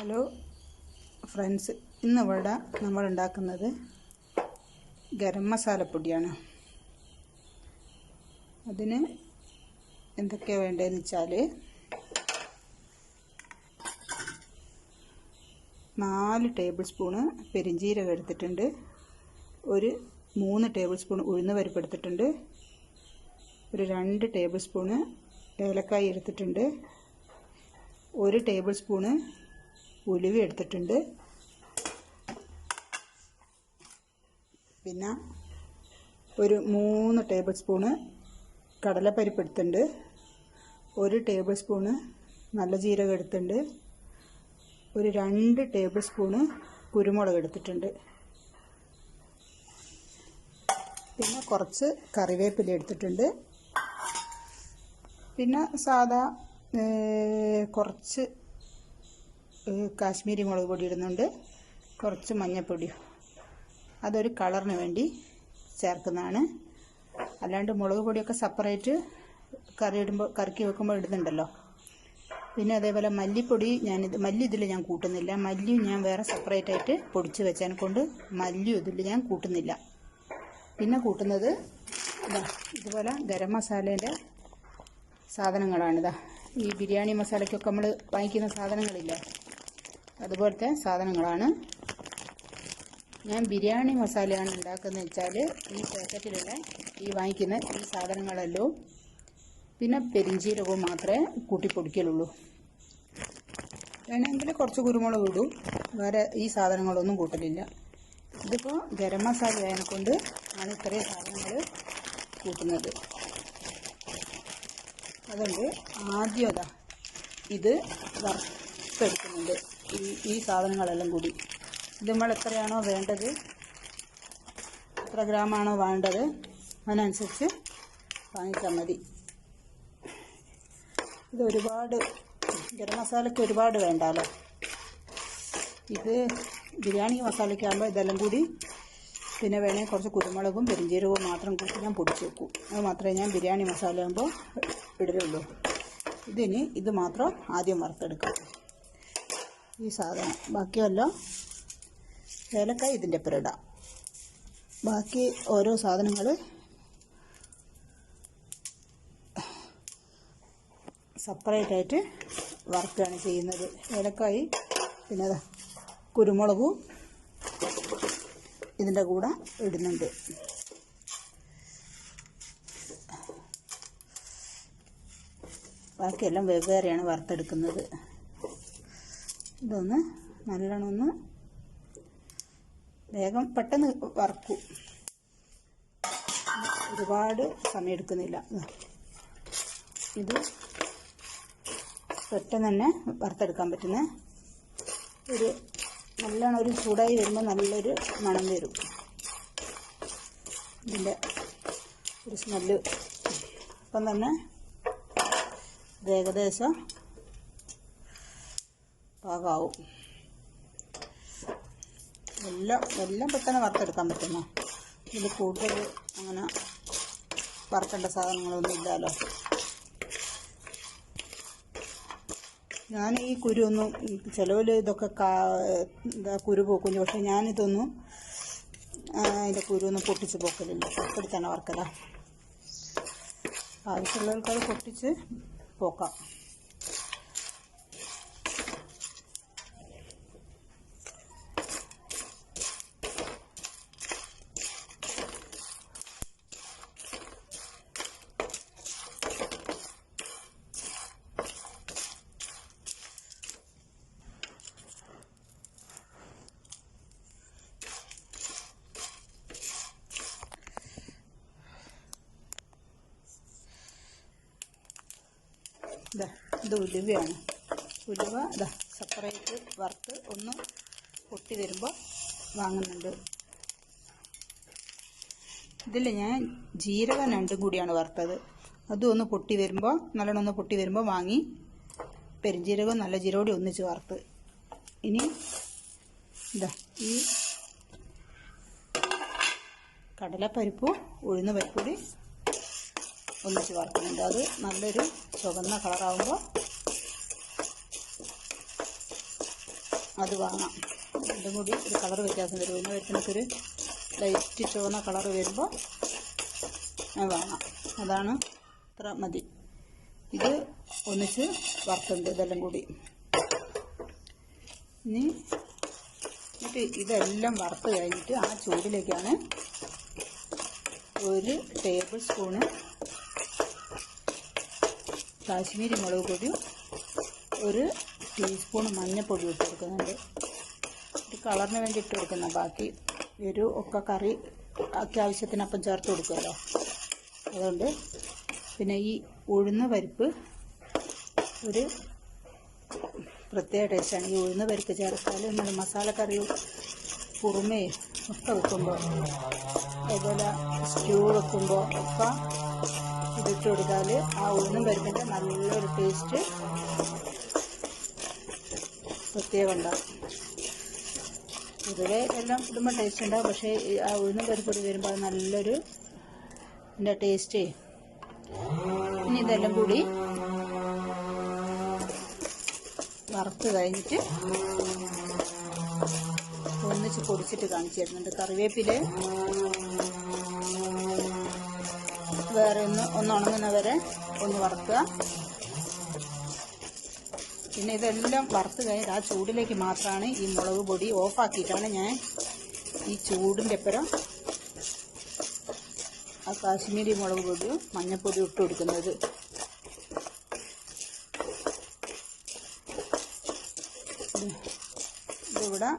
Hello friends ഇന്നിവിടെ നമ്മൾ ഉണ്ടാക്കുന്നത് ഗരം മസാലപ്പൊടിയാണ്. അതിന് എന്തൊക്കെയാണ് വേണ്ടതെന്ന് വെച്ചാൽ നാല് ടേബിൾ സ്പൂണ് പെരിഞ്ചീരകം എടുത്തിട്ടുണ്ട്. ഒരു മൂന്ന് ടേബിൾ സ്പൂൺ ഉഴുന്ന് പരിപ്പെടുത്തിട്ടുണ്ട് ഒരു രണ്ട് ടേബിൾ സ്പൂണ് ഏലക്കായി എടുത്തിട്ടുണ്ട്. ഒരു ടേബിൾ സ്പൂണ് ഉലുവ എടുത്തിട്ടുണ്ട്. പിന്നെ ഒരു മൂന്ന് ടേബിൾ സ്പൂണ് കടലപ്പരിപ്പ് എടുത്തിട്ടുണ്ട്. ഒരു ടേബിൾ സ്പൂണ് നല്ല ജീരകം എടുത്തിട്ടുണ്ട്. ഒരു രണ്ട് ടേബിൾ സ്പൂണ് കുരുമുളക് എടുത്തിട്ടുണ്ട്. പിന്നെ കുറച്ച് കറിവേപ്പില എടുത്തിട്ടുണ്ട്. പിന്നെ സാധാ കുറച്ച് കാശ്മീരി മുളക് പൊടി ഇടുന്നുണ്ട്. കുറച്ച് മഞ്ഞൾപ്പൊടിയും അതൊരു കളറിന് വേണ്ടി ചേർക്കുന്നതാണ്. അല്ലാണ്ട് മുളക് പൊടിയൊക്കെ സെപ്പറേറ്റ് കറി ഇടുമ്പോൾ കറിക്ക് വെക്കുമ്പോൾ ഇടുന്നുണ്ടല്ലോ. പിന്നെ അതേപോലെ മല്ലിപ്പൊടി ഞാനിത് മല്ലി ഇതിൽ ഞാൻ കൂട്ടുന്നില്ല. മല്ലിയും ഞാൻ വേറെ സെപ്പറേറ്റ് ആയിട്ട് പൊടിച്ച് വെച്ചതിനെ കൊണ്ട് മല്ലിയും ഇതിൽ ഞാൻ കൂട്ടുന്നില്ല. പിന്നെ കൂട്ടുന്നത് ഇതാ ഇതുപോലെ ഗരം മസാലേന്റെ സാധനങ്ങളാണിതാ ഈ ബിരിയാണി മസാലയ്ക്കൊക്കെ നമ്മൾ വാങ്ങിക്കുന്ന സാധനങ്ങളില്ലേ? അതുപോലത്തെ സാധനങ്ങളാണ്. ഞാൻ ബിരിയാണി മസാലയാണ് ഉണ്ടാക്കുന്നത് വെച്ചാൽ ഈ പാക്കറ്റിലുള്ള ഈ വാങ്ങിക്കുന്ന ഈ സാധനങ്ങളെല്ലാം. പിന്നെ പെരിഞ്ചീരകവും മാത്രമേ കൂട്ടിപ്പൊടിക്കലുള്ളൂ വേണമെങ്കിൽ കുറച്ച് കുരുമുളക് ഇടും. വേറെ ഈ സാധനങ്ങളൊന്നും കൂട്ടലില്ല. ഇതിപ്പോൾ ഗരം മസാല ആയതിനെക്കൊണ്ട് ആണ് ഇത്രയും സാധനങ്ങൾ കൂട്ടുന്നത്. അതുകൊണ്ട് ആദ്യം അതാ ഇത് വറുത്തെടുക്കുന്നുണ്ട്. ഈ ഈ സാധനങ്ങളെല്ലാം കൂടി. ഇത് നമ്മൾ എത്രയാണോ വേണ്ടത് എത്ര ഗ്രാമാണോ വേണ്ടത് അതിനനുസരിച്ച് വാങ്ങിച്ചാൽ മതി. ഇത് ഒരുപാട് ഗരം മസാലയ്ക്ക് ഒരുപാട് വേണ്ടല്ലോ? ഇത് ബിരിയാണി മസാലയ്ക്കാകുമ്പോൾ ഇതെല്ലാം കൂടി പിന്നെ വേണമെങ്കിൽ കുറച്ച് കുരുമുളകും പെരിഞ്ചീരകവും മാത്രം കൂട്ടി ഞാൻ പൊടിച്ച് വെക്കും. അത് മാത്രമേ ഞാൻ ബിരിയാണി മസാല ആകുമ്പോൾ ഇടരുള്ളൂ. ഇതിന് ഇത് മാത്രം ആദ്യം വറുത്തെടുക്കാം. ഈ സാധനം. ബാക്കിയല്ലോ ഏലക്കായ ഇതിന്റെ ഒപ്പം ഇടാം. ബാക്കി ഓരോ സാധനങ്ങൾ സെപ്പറേറ്റായിട്ട് വറുക്കുകയാണ് ചെയ്യുന്നത്. ഏലക്കായി പിന്നെ കുരുമുളകും ഇതിന്റെ കൂടെ ഇടുന്നുണ്ട്. ബാക്കിയെല്ലാം വെവ്വേറെയാണ് വറുത്തെടുക്കുന്നത്. ഇതൊന്ന് നല്ലോണം ഒന്ന് വേഗം പെട്ടെന്ന് വറക്കും. ഒരുപാട് സമയം എടുക്കുന്നില്ല ഇത് പെട്ടെന്ന് തന്നെ വറുത്തെടുക്കാൻ പറ്റുന്ന. ഒരു നല്ലോണം ഒരു ചൂടായി വരുമ്പോൾ നല്ലൊരു മണം വരും. ഇതിന്റെ ഒരു സ്മെല്ല് അപ്പം തന്നെ ഏകദേശം പാകമാവും എല്ലാം എല്ലാം പെട്ടെന്ന് വറുത്തെടുക്കാൻ പറ്റുന്ന ഇതിൽ കൂടുതൽ അങ്ങനെ വറുക്കേണ്ട സാധനങ്ങളൊന്നും ഇല്ലല്ലോ. ഞാൻ ഈ കുരു ഒന്നും ചിലവിൽ ഇതൊക്കെ കാ എന്താ കുരു പോക്കുന്നു പക്ഷെ ഞാനിതൊന്നും അതിന്റെ കുരു ഒന്നും പൊട്ടിച്ച് പോക്കലില്ല. പൊട്ടിച്ചാണ് വറുക്കല. ആവശ്യമുള്ളവർക്ക് അത് പൊട്ടിച്ച് പോക്കാം. ഇതാ ഇത് ഉലുവയാണ്. ഉലുവ ഇതാ സെപ്പറേറ്റ് വറുത്ത് ഒന്ന് പൊട്ടി വരുമ്പോൾ വാങ്ങുന്നുണ്ട്. ഇതിൽ ഞാൻ ജീരകം രണ്ടും കൂടിയാണ് വറുത്തത്. അതും ഒന്ന് പൊട്ടി വരുമ്പോൾ നല്ലോണം ഒന്ന് പൊട്ടി വരുമ്പോൾ വാങ്ങി പെരുംജീരകവും നല്ല ജീരകം കൂടി ഒന്നിച്ച് വറുത്ത്. ഇനി ഇതാ ഈ കടലപ്പരിപ്പും ഉഴുന്ന പരിപ്പൂടി ഒന്നിച്ച് വറുക്കുന്നുണ്ട്. അത് നല്ലൊരു ചുവന്ന കളറാകുമ്പോൾ അത് വാങ്ങാം. രണ്ടും കൂടി ഒരു കളർ വ്യത്യാസം വരും. പിന്നെ പരിപ്പിനൊക്കെ ഒരു ലൈറ്റ് ചുവന്ന കളർ വരുമ്പോൾ അത് വാങ്ങാം. അതാണ് ഇത്ര മതി. ഇത് ഒന്നിച്ച് വറുത്തുണ്ട് ഇതെല്ലാം കൂടി. ഇനി എന്നിട്ട് ഇതെല്ലാം വറുത്ത് കഴിഞ്ഞിട്ട് ആ ചൂടിലേക്കാണ് ഒരു ടേബിൾ സ്പൂണ് കാശ്മീരി മുളക് പൊടി ഒരു ടീസ്പൂൺ മഞ്ഞൾപ്പൊടി ഇട്ട് കൊടുക്കുന്നുണ്ട്. ഒരു കളറിന് വേണ്ടി ഇട്ട് കൊടുക്കുന്ന ബാക്കി ഒരു ഒക്കെ കറി ആക്കി ആവശ്യത്തിനപ്പം ചേർത്ത് കൊടുക്കുമല്ലോ. അതുകൊണ്ട് പിന്നെ ഈ ഉഴുന്ന പരിപ്പ് ഒരു പ്രത്യേക ടേസ്റ്റാണ് ഈ ഉഴുന്ന പരിപ്പ് ചേർത്താൽ നമ്മൾ മസാലക്കറി പുറമേ ഒക്കെ വെക്കുമ്പോൾ അതുപോലെ സ്റ്റൂ വെക്കുമ്പോൾ ഒക്കെ ഇതിട്ട് കൊടുത്താൽ ആ ഉഴുന്നും പരിപ്പിന്റെ നല്ലൊരു ടേസ്റ്റ് പ്രത്യേകം ഉണ്ടാവും ഇവിടെ എല്ലാം ഇടുമ്പോൾ ടേസ്റ്റ് ഉണ്ടാവും. പക്ഷേ ആ ഉഴുന്നും പരിപ്പൊടി വരുമ്പോൾ അത് നല്ലൊരു ഇതിന്റെ ടേസ്റ്റേ ഇനി ഇതെല്ലാം കൂടി വറുത്ത് കഴിഞ്ഞിട്ട് ഒന്നിച്ച് പൊടിച്ചിട്ട് കാണിച്ചു തരുന്നുണ്ട്. കറിവേപ്പില. വേറെ ഒന്ന് ഒന്ന് ഉണങ്ങുന്ന വരെ ഒന്ന് വറുക്കുക. പിന്നെ ഇതെല്ലാം വറുത്ത് കഴിഞ്ഞാൽ ആ ചൂടിലേക്ക് മാത്രമാണ് ഈ മുളക് പൊടി ഓഫാക്കിയിട്ടാണ് ഞാൻ ഈ ചൂടിന്റെ അപ്പുറം ആ കാശ്മീരി മുളക് പൊടിയും മഞ്ഞൾപ്പൊടിയും ഇട്ട് കൊടുക്കുന്നത്. ഇതിവിടെ